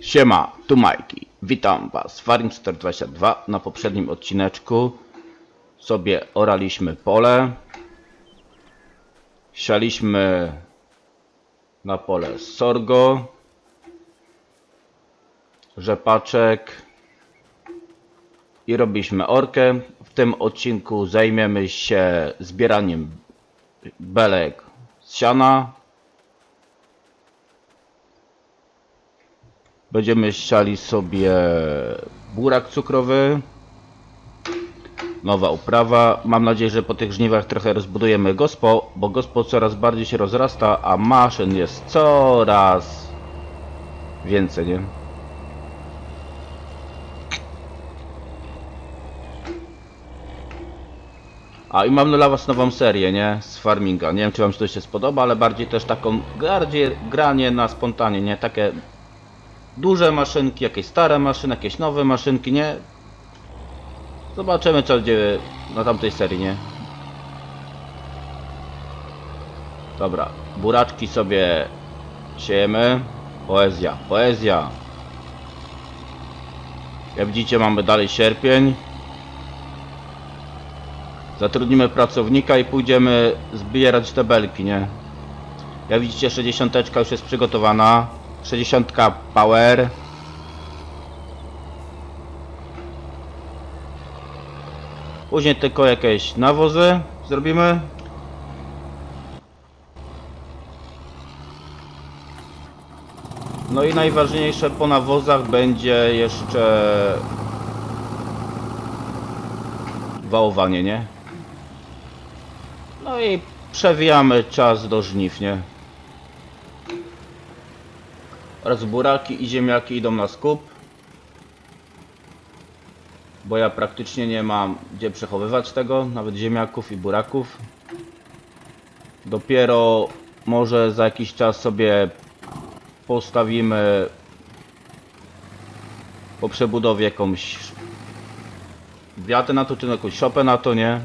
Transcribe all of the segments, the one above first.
Siema, tu Majki. Witam Was. Faring 422. Na poprzednim odcineczku sobie oraliśmy pole. Sialiśmy na pole sorgo, rzepaczek i robiliśmy orkę. W tym odcinku zajmiemy się zbieraniem belek z siana. Będziemy siali sobie burak cukrowy. Nowa uprawa. Mam nadzieję, że po tych żniwach trochę rozbudujemy gospo, bo gospo coraz bardziej się rozrasta, a maszyn jest coraz więcej, nie? A i mam dla was nową serię, nie? Z farminga. Nie wiem, czy wam to się spodoba, ale bardziej też taką, bardziej granie na spontanie, nie? Takie duże maszynki, jakieś stare maszyny, jakieś nowe maszynki, nie? Zobaczymy co dzieje na tamtej serii, nie? Dobra, buraczki sobie siejemy. Poezja, poezja. Jak widzicie mamy dalej sierpień. Zatrudnimy pracownika i pójdziemy zbierać te belki, nie? Jak widzicie 60 już jest przygotowana. 60 power. Później tylko jakieś nawozy zrobimy. No i najważniejsze po nawozach będzie jeszcze wałowanie, nie? No i przewijamy czas do żniw, nie? Oraz buraki i ziemniaki idą na skup. Bo ja praktycznie nie mam gdzie przechowywać tego, nawet ziemniaków i buraków. Dopiero może za jakiś czas sobie postawimy po przebudowie jakąś wiatę na to, czy jakąś szopę na to, nie?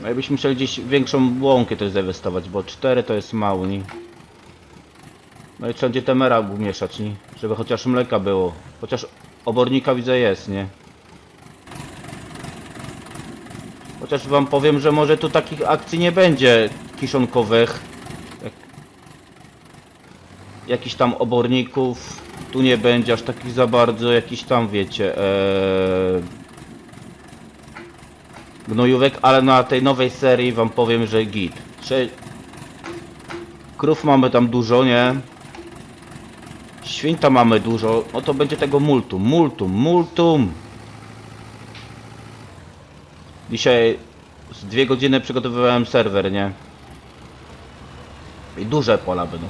No i byśmy musieli gdzieś większą łąkę też zainwestować, bo 4 to jest mało, nie? No i trzeba gdzie temera umieszać, nie? Żeby chociaż mleka było. Chociaż obornika widzę jest, nie? Chociaż wam powiem, że może tu takich akcji nie będzie kiszonkowych. Jak... Jakichś tam oborników tu nie będzie aż takich za bardzo, jakiś tam wiecie, ee... gnojówek, ale na tej nowej serii wam powiem, że git. Sze... Krów mamy tam dużo, nie? Święta mamy dużo, no to będzie tego multum, multum, multum. Dzisiaj z dwie godziny przygotowywałem serwer, nie? I duże pola będą.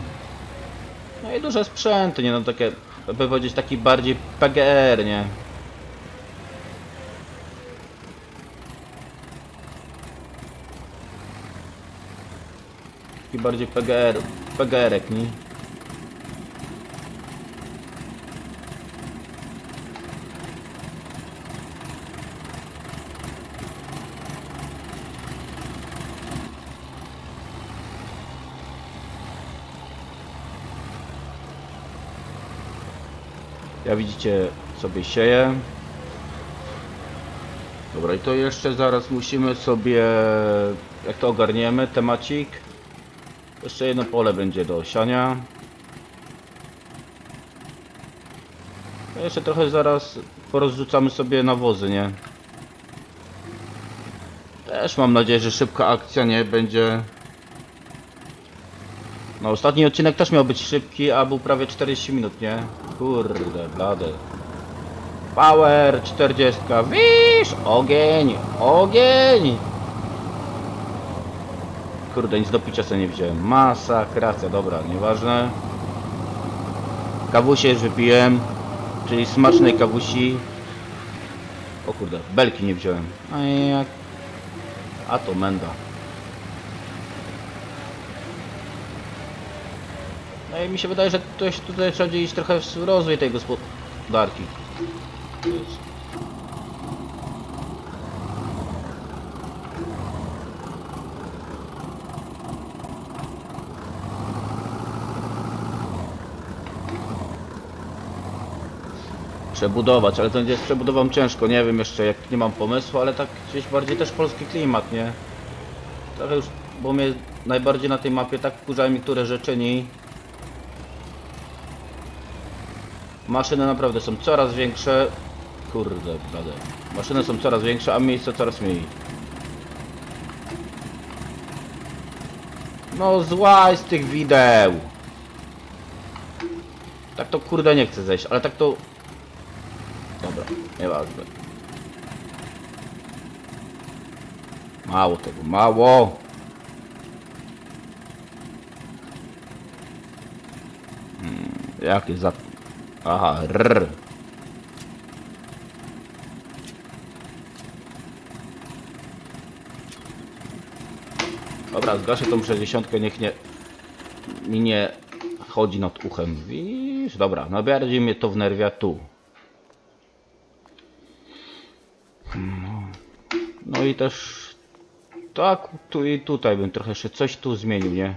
No i duże sprzęty, nie? No takie, by powiedzieć taki bardziej PGR, nie? Taki bardziej PGR, PGR-ek, nie? Ja widzicie sobie sieję. Dobra i to jeszcze zaraz musimy sobie, jak to ogarniemy, temacik. Jeszcze jedno pole będzie do siania. A jeszcze trochę zaraz porozrzucamy sobie nawozy, nie? Też mam nadzieję, że szybka akcja nie będzie. No ostatni odcinek też miał być szybki, a był prawie 40 minut, nie? Kurde, blady. Power 40. Wisz! Ogień! Ogień! Kurde, nic do picia sobie nie wziąłem. Masakracja, dobra, nieważne. Kawusie już wypiłem, czyli smacznej kawusi. O kurde, belki nie wziąłem. A jak... A to menda. No i mi się wydaje, że ktoś tutaj trzeba dzielić trochę w rozwój tej gospodarki. przebudować, ale to będzie z przebudową ciężko, nie wiem jeszcze, jak nie mam pomysłu, ale tak gdzieś bardziej też polski klimat, nie? Trochę już, bo mnie najbardziej na tej mapie tak wkurzają niektóre rzeczy, nie? Maszyny naprawdę są coraz większe. Kurde, blade. Maszyny są coraz większe, a miejsca coraz mniej. No złaj z tych wideł! Tak to kurde nie chcę zejść, ale tak to... Dobra, nieważne. Mało tego, mało! Hmm, jakie za... Aha, rrr. Dobra, zgaszę tą 60, niech nie... mi nie chodzi nad uchem. Widzisz? Dobra, najbardziej mnie to wnerwia tu. No, no i też... Tak, tu i tutaj bym trochę jeszcze coś tu zmienił, nie?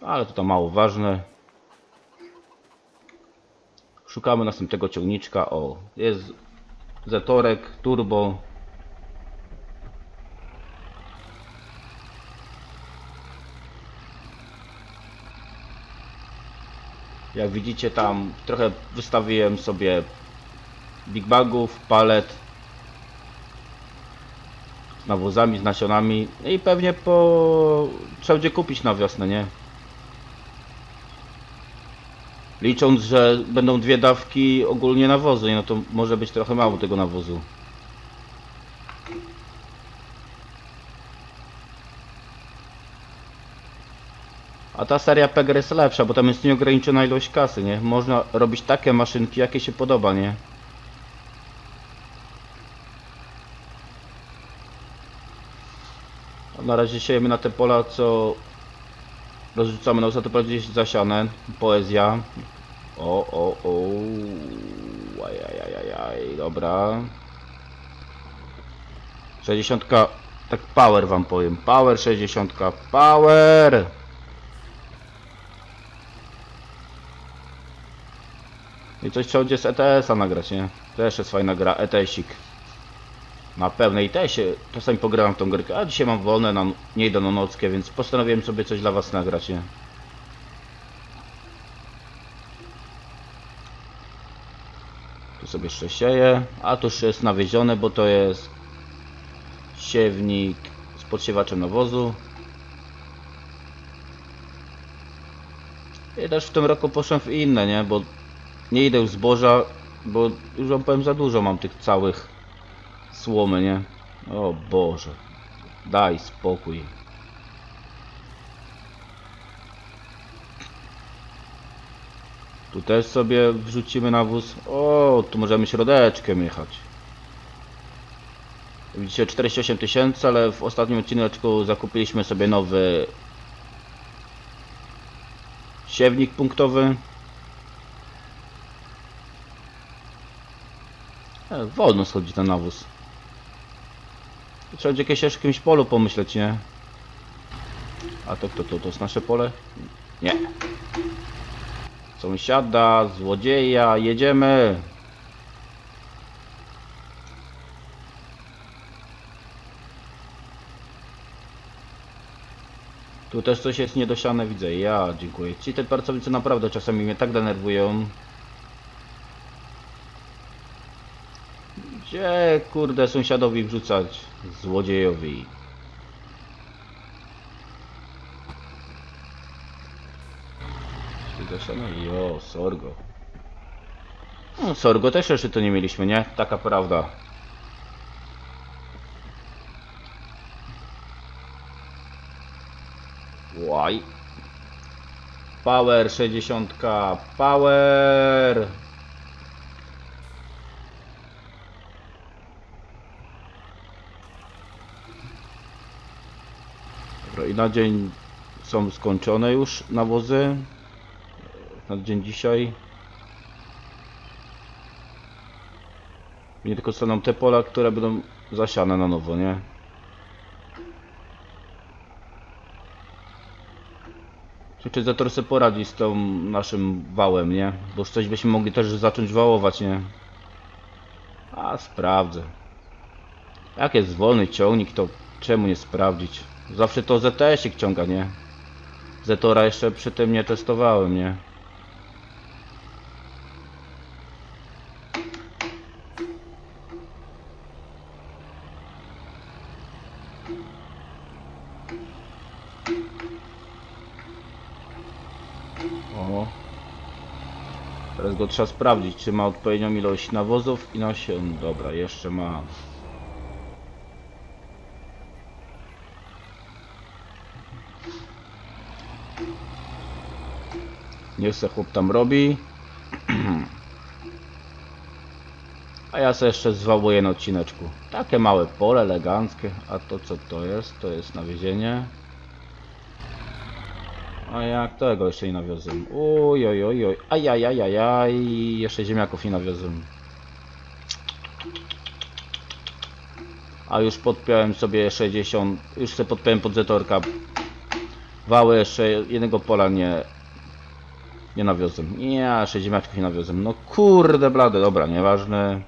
Ale to tam mało ważne. Szukamy następnego ciągniczka. O, jest Zetorek Turbo. Jak widzicie tam trochę wystawiłem sobie big bagów, palet z nawozami, z nasionami No i pewnie po trzeba będzie kupić na wiosnę, nie? Licząc, że będą dwie dawki ogólnie nawozu, no to może być trochę mało tego nawozu. A ta seria Peger jest lepsza, bo tam jest nieograniczona ilość kasy, nie? Można robić takie maszynki, jakie się podoba, nie? Na razie siejemy na te pola, co rozrzucamy na to gdzieś zasiane. Poezja. O, o, o. Ajajajaj, dobra. 60. Tak power wam powiem. Power 60. Power! I coś trzeba będzie z ETS-a nagrać, nie? Też jest fajna gra, ETS-ik. Na pewnej ETS-ie czasami pograłem tą gierkę, a dzisiaj mam wolne, na, nie idę na nockę, więc postanowiłem sobie coś dla was nagrać, nie? Tu sobie jeszcze sieję, a tu już jest nawiezione, bo to jest siewnik z podsiewaczem nawozu. I też w tym roku poszłem w inne, nie? Bo nie idę już zboża, bo już wam powiem za dużo mam tych całych słomy, nie? O Boże. Daj spokój. Tu też sobie wrzucimy nawóz. O, tu możemy środeczkiem jechać. Widzicie 48 tysięcy, ale w ostatnim odcineczku zakupiliśmy sobie nowy siewnik punktowy. E, wolno schodzi ten nawóz. Trzeba będzie jakieś jeszcze jakimś polu pomyśleć, nie? A to kto to? To jest nasze pole? Nie. Sąsiada, złodzieja, jedziemy! Tu też coś jest niedosiane, widzę. Ja dziękuję. Ci te pracownicy naprawdę czasami mnie tak denerwują. Gdzie kurde sąsiadowi wrzucać złodziejowi? Zgaszone? Jo, Sorgo. No, Sorgo też jeszcze to nie mieliśmy, nie? Taka prawda. Łaj. Power 60. Power. I na dzień są skończone już nawozy. Na dzień dzisiaj. Nie tylko staną te pola, które będą zasiane na nowo, nie? Czy, Zator sobie poradzi z tą naszym wałem, nie? Bo już coś byśmy mogli też zacząć wałować, nie? A, sprawdzę. Jak jest wolny ciągnik, to czemu nie sprawdzić? Zawsze to ZTS-ik ciąga, nie? Zetora jeszcze przy tym nie testowałem, nie? O. Teraz go trzeba sprawdzić, czy ma odpowiednią ilość nawozów i nasion. Dobra, jeszcze ma. Niech se chłop tam robi. A ja se jeszcze zwałuję na odcineczku. Takie małe pole eleganckie. A to co to jest? To jest nawiezienie. A jak tego jeszcze nie nawiozłem? Oj, oj, oj, oj. Ajajajajaj. Jeszcze ziemniaków nie nawiozłem. A już podpiąłem sobie 60. Już sobie podpiąłem pod zetorka. Wały jeszcze jednego pola nie. Nie nawiozłem. Nie, jeszcze ziemniaczków nie nawiozłem. No kurde blade, dobra, nieważne.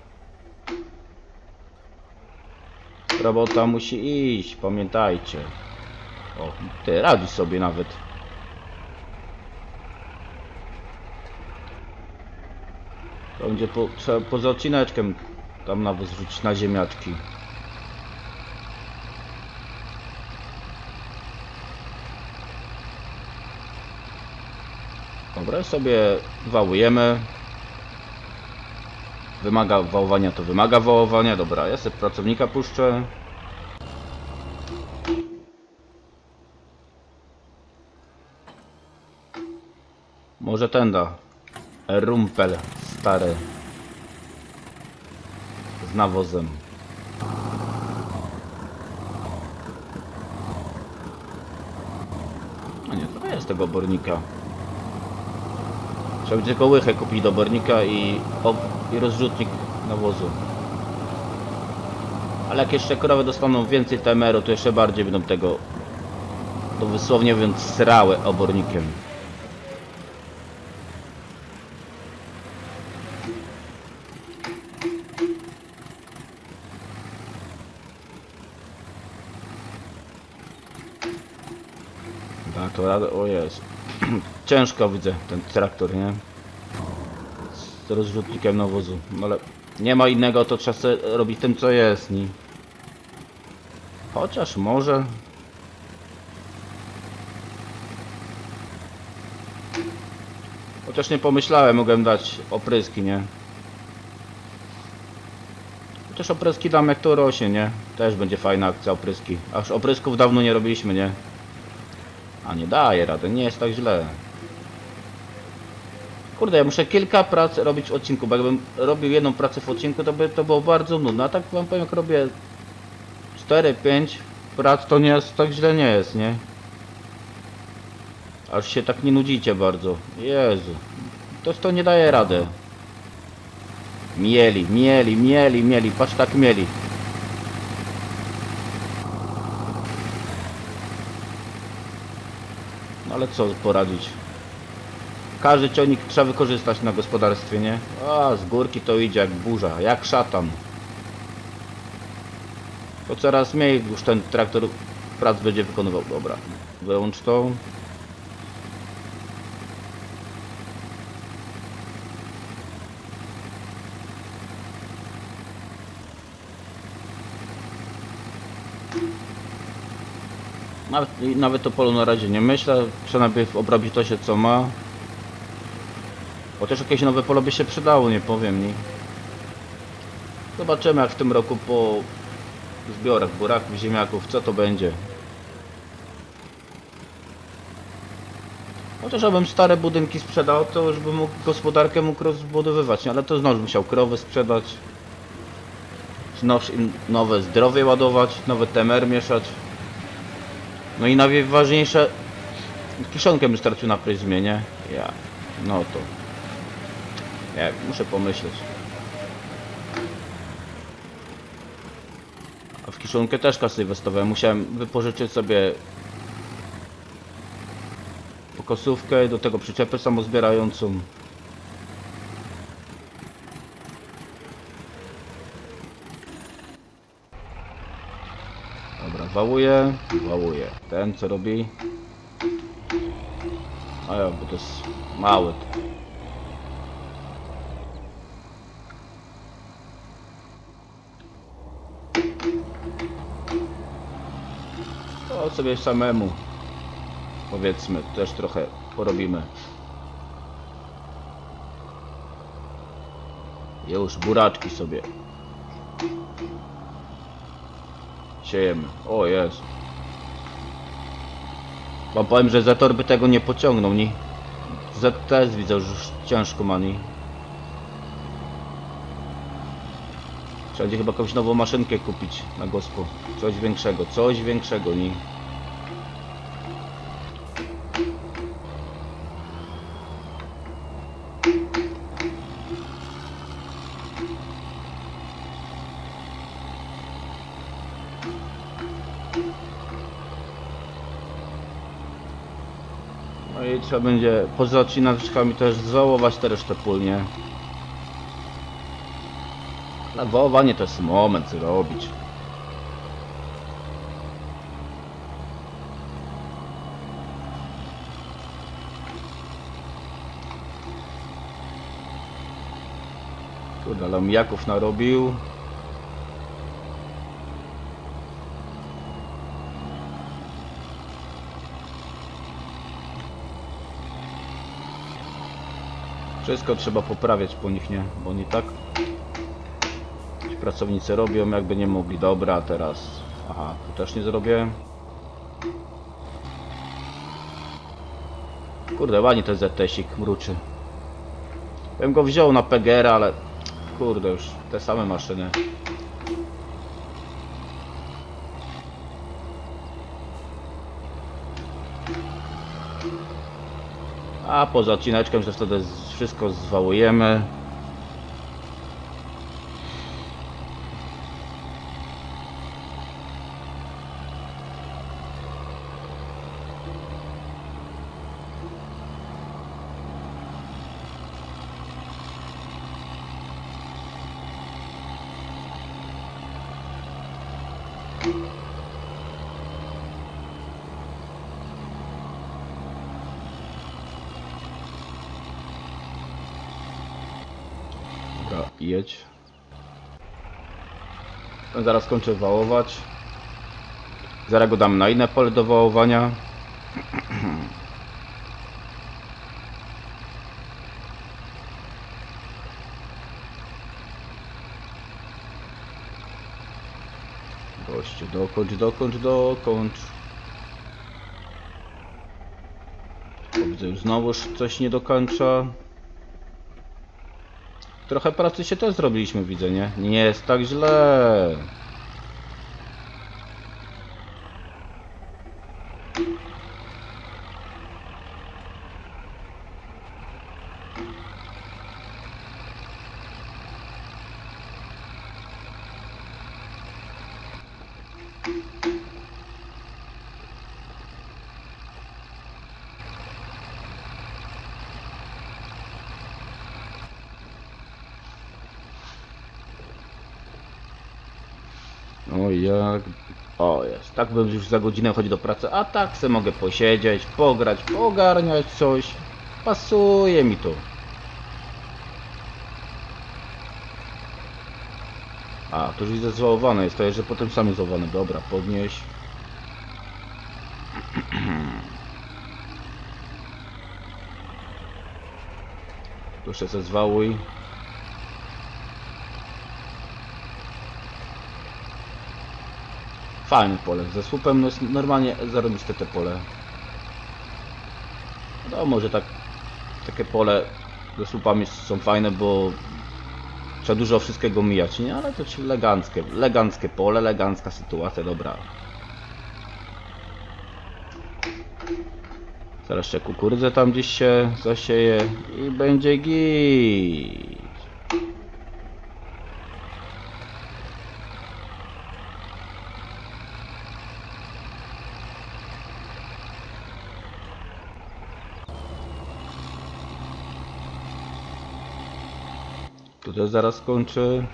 Robota musi iść, pamiętajcie. O, ty radzi sobie nawet. To będzie po, trzeba poza odcineczkiem tam nawet zrzucić na ziemniaczki. Dobra, sobie wałujemy. Wymaga wołowania, to wymaga wołowania. Dobra, ja sobie pracownika puszczę. Może ten da. Rumpel stary. Z nawozem. A nie, to jest tego obornika. Trzeba będzie tylko łychę kupić do obornika i, i rozrzutnik nawozu. Ale jak jeszcze krowy dostaną więcej TMR-u, to jeszcze bardziej będą tego, to dosłownie mówiąc, srały obornikiem. Ciężko widzę ten traktor, nie? Z rozrzutnikiem nawozu, no ale nie ma innego, to trzeba robić tym co jest, nie? Chociaż może... Chociaż nie pomyślałem, mogłem dać opryski, nie? Chociaż opryski dam jak to rośnie, nie? Też będzie fajna akcja opryski. Aż oprysków dawno nie robiliśmy, nie? A nie daje rady, nie jest tak źle. Kurde, ja muszę kilka prac robić w odcinku, bo jakbym robił jedną pracę w odcinku, to by to było bardzo nudne. A tak wam powiem, jak robię 4-5 prac, to nie jest, tak źle nie jest, nie? Aż się tak nie nudzicie bardzo. Jezu. To to nie daje rady. Mieli, mieli, mieli, mieli, patrz tak mieli. No ale co poradzić? Każdy ciągnik trzeba wykorzystać na gospodarstwie, nie? A, z górki to idzie jak burza, jak szatan. To coraz mniej już ten traktor prac będzie wykonywał. Dobra, wyłącz to. Nawet, nawet o polu na razie nie myślę. Przynajmniej obrobić to się co ma. Chociaż jakieś nowe pole by się przydało, nie powiem mi. Zobaczymy jak w tym roku po zbiorach buraków, ziemniaków, co to będzie. Chociaż abym stare budynki sprzedał, to już bym mógł gospodarkę mógł rozbudowywać, nie? ale to znowu musiał krowy sprzedać. Znowuż nowe zdrowie ładować, nowe temer mieszać. No i najważniejsze, kiszonkę bym stracił na pryzmie, nie? Ja, no to. Nie, muszę pomyśleć. A w kiszonkę też kasy inwestowałem. Musiałem wypożyczyć sobie kokosówkę, do tego przyczepę samozbierającą. Dobra, wałuje, wałuje. Ten co robi? A ja, bo to jest mały. Sobie samemu powiedzmy też trochę porobimy. Już buraczki sobie siejemy. O jest. Wam powiem, że Zator by tego nie pociągnął, ni. ZTS widzę, że już ciężko ma, ni. Trzeba będzie chyba jakąś nową maszynkę kupić na gospo. Coś większego, coś większego, ni. Trzeba będzie poza odcinaczkami też załować te resztę pól, nie? Ale wołowanie to jest moment zrobić. Kurde, ale mijaków narobił. Wszystko trzeba poprawiać po nich, nie? Bo oni tak ci pracownicy robią jakby nie mogli. Dobra, teraz... Aha, tu też nie zrobię. Kurde, ładnie ten ZTSik mruczy. Bym go wziął na PGR, ale... Kurde, już te same maszyny. A poza odcineczkiem, że wtedy z- wszystko zwałujemy. Dobra, jedź. Zaraz kończę wałować. Zaraz go dam na inne pole do wałowania. Gościu, dokończ, dokończ, dokończ. Widzę, już znowuż coś nie dokończa. Trochę pracy się też zrobiliśmy, widzę, nie? Nie jest tak źle. Jak... O jest, tak bym już za godzinę chodził do pracy, a tak se mogę posiedzieć, pograć, poogarniać coś. Pasuje mi to. A, to już widzę zwałowane jest, to jest, że potem sami zwałowane. Dobra, podnieś. Proszę se zwałuj. Fajne pole, ze słupem no jest normalnie zarobiste te pole. No może tak takie pole ze słupami są fajne, bo trzeba dużo wszystkiego mijać, nie? Ale to eleganckie, eleganckie pole, elegancka sytuacja, dobra. Zaraz jeszcze kukurydzę tam gdzieś się zasieje i będzie git. zaraz skończy.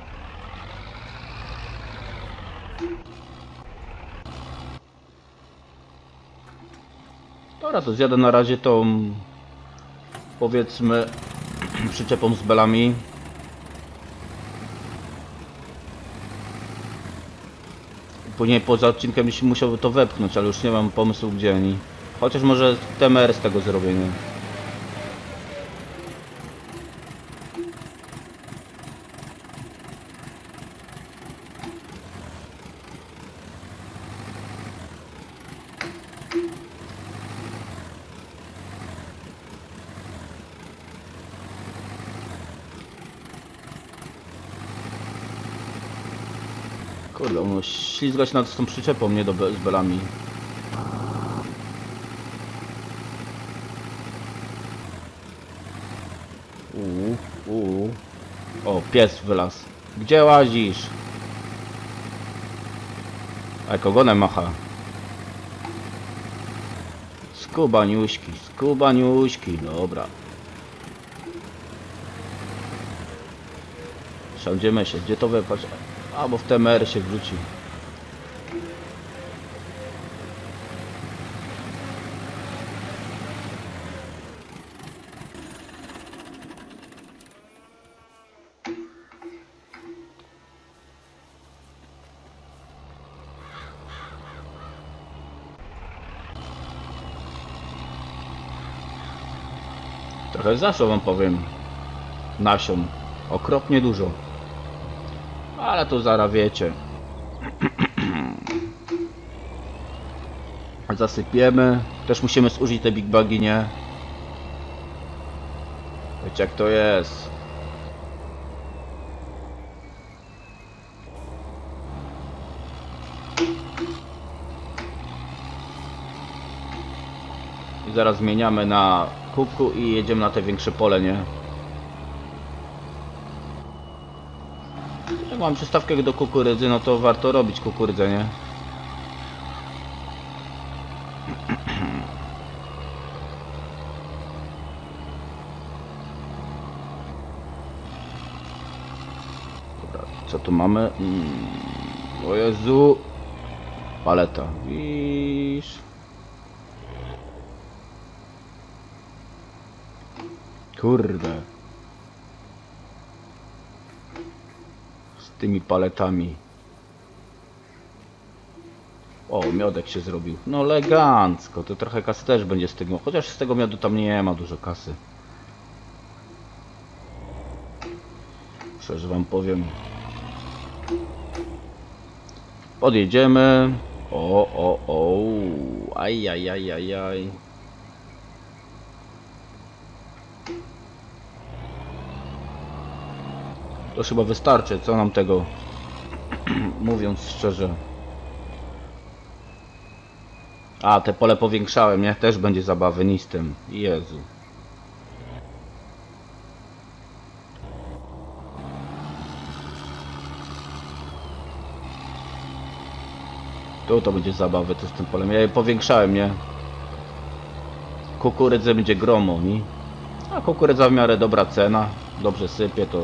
Dobra, to zjadę na razie tą powiedzmy przyczepą z belami. Później poza odcinkiem musiałby to wepchnąć, ale już nie mam pomysłu gdzie ani. Chociaż może TMR z tego zrobienie. Ślizgać nad tą przyczepą, nie do z belami. Uuu, uuu. O, pies wylazł. Gdzie łazisz? A jak ogonem macha. Skubaniuśki, skubaniuśki, dobra. Siądziemy się, gdzie to wypaść? A, bo w TMR się wrzuci. Zaszło wam powiem. Nasion. Okropnie dużo. Ale to zaraz wiecie. Zasypiemy. Też musimy zużyć te big bagi, nie? Wiecie jak to jest. I zaraz zmieniamy na kubku i jedziemy na te większe pole, nie? Jak mam przystawkę do kukurydzy, no to warto robić kukurydzę, nie? Dobra, co tu mamy? Mm, o Jezu! Paleta. Wisz. Kurde. z tymi paletami. O, miodek się zrobił. No elegancko, to trochę kasy też będzie z tego. Chociaż z tego miodu tam nie ma dużo kasy. Szczerze wam powiem. Podjedziemy. O, o, o. Aj, aj, aj, aj, aj. To chyba wystarczy, co nam tego mówiąc szczerze. A, te pole powiększałem, nie? Też będzie zabawy ni z tym. Jezu. Tu to będzie zabawy, to z tym polem. Ja je powiększałem, nie? Kukurydzy będzie gromo, nie? A kukurydza w miarę dobra cena. Dobrze sypie, to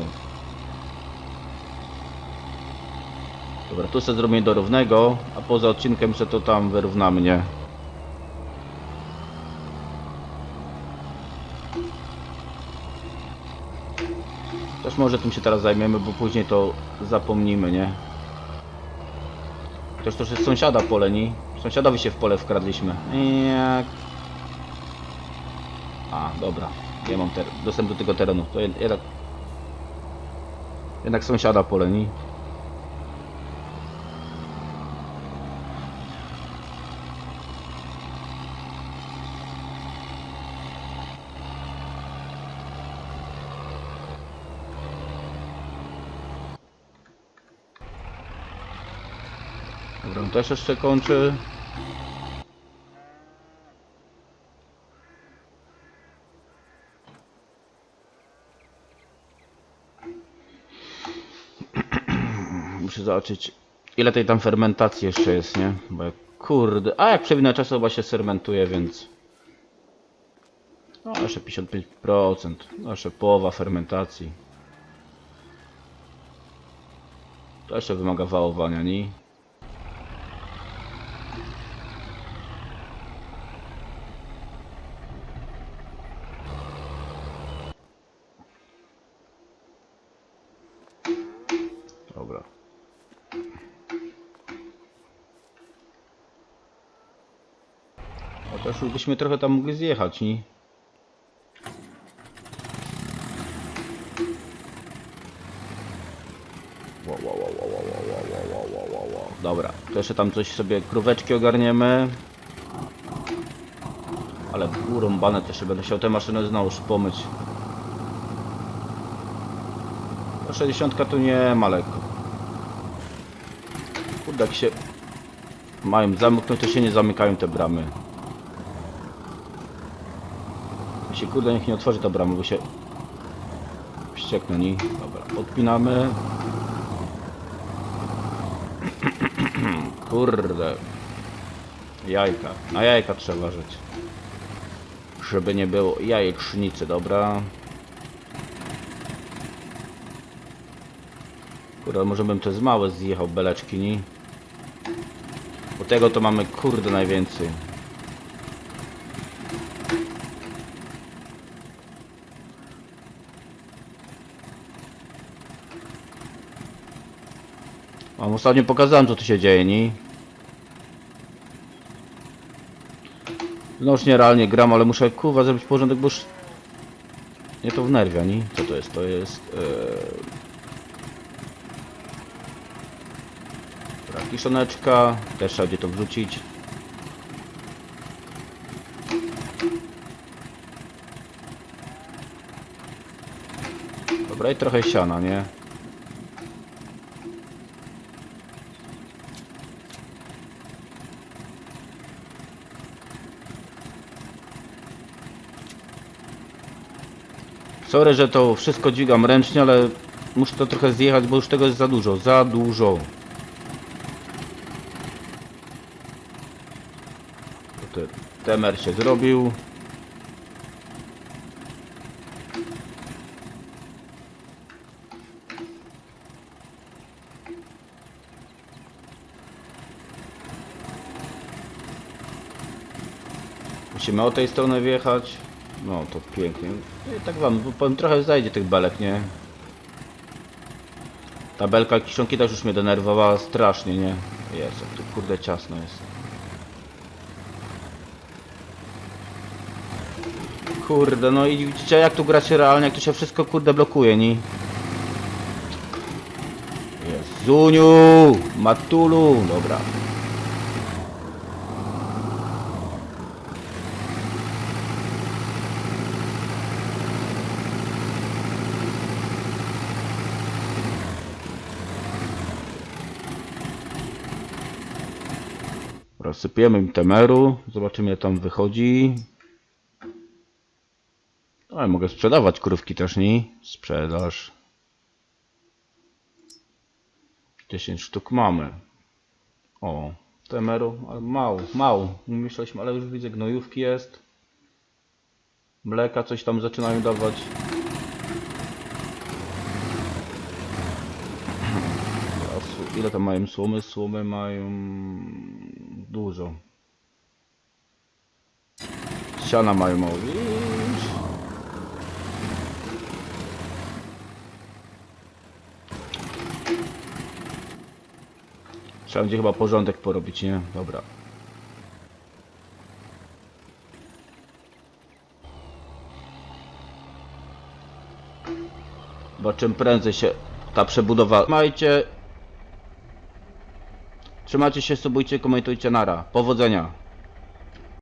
Dobra, tu sobie zrobimy do równego, a poza odcinkiem sobie to tam wyrównamy, nie? Też może tym się teraz zajmiemy, bo później to zapomnimy, nie? Też to jest sąsiada pole, nie? Sąsiadowi się w pole wkradliśmy. Jak... A, dobra. Nie mam ter dostęp do tego terenu. To jed jednak... Jednak sąsiada pole, też jeszcze kończy. Muszę zobaczyć ile tej tam fermentacji jeszcze jest, nie? Bo jak, kurde, a jak przewinę czasu chyba się fermentuje, więc... No jeszcze 55%, no jeszcze połowa fermentacji. To jeszcze wymaga wałowania, nie? byśmy trochę tam mogli zjechać, nie? Dobra, to jeszcze tam coś sobie, króweczki ogarniemy. Ale urąbane też będę chciał tę maszynę znowu pomyć. 60 tu nie ma lekko. Kurde, jak się mają zamknąć, to się nie zamykają te bramy. Jeśli kurde niech nie otworzy ta brama, bo się wścieknę? Dobra, odpinamy. Kurde. Jajka. Na jajka trzeba żyć. Żeby nie było jajecznicy, dobra. Kurde, może bym te z małe zjechał beleczki, nie? Bo tego to mamy kurde najwięcej. Ostatnio pokazałem co tu się dzieje, nie? No już nierealnie gram, ale muszę kurwa zrobić porządek, bo już... Nie to wnerwia, nie? Co to jest? To jest... Ee... Dobra, kiszoneczka, też trzeba będzie to wrzucić. Dobra, i trochę siana, nie? Sorry, że to wszystko dźwigam ręcznie, ale muszę to trochę zjechać, bo już tego jest za dużo, za dużo. Temer się zrobił. Musimy o tej strony wjechać. No to pięknie. I tak wam, powiem, trochę zajdzie tych belek, nie? Ta belka kiszonki też już mnie denerwowała strasznie, nie? Jest, jak tu kurde ciasno jest. Kurde, no i widzicie jak tu gra się realnie, jak tu się wszystko kurde blokuje, nie? Jest. Zuniu! Matulu! Dobra. Rozsypiemy im temeru, zobaczymy jak tam wychodzi. No, ale mogę sprzedawać krówki też, nie? Sprzedaż. 10 sztuk mamy. O, temeru, ale mało, mało. Myśleliśmy, ale już widzę gnojówki jest. Mleka coś tam zaczynają dawać. Ile tam mają słomy? Słomy mają dużo. Siana mają mało. Trzeba będzie chyba porządek porobić, nie? Dobra. Bo czym prędzej się ta przebudowa... Trzymajcie... Trzymajcie się, subujcie, komentujcie, nara. Powodzenia.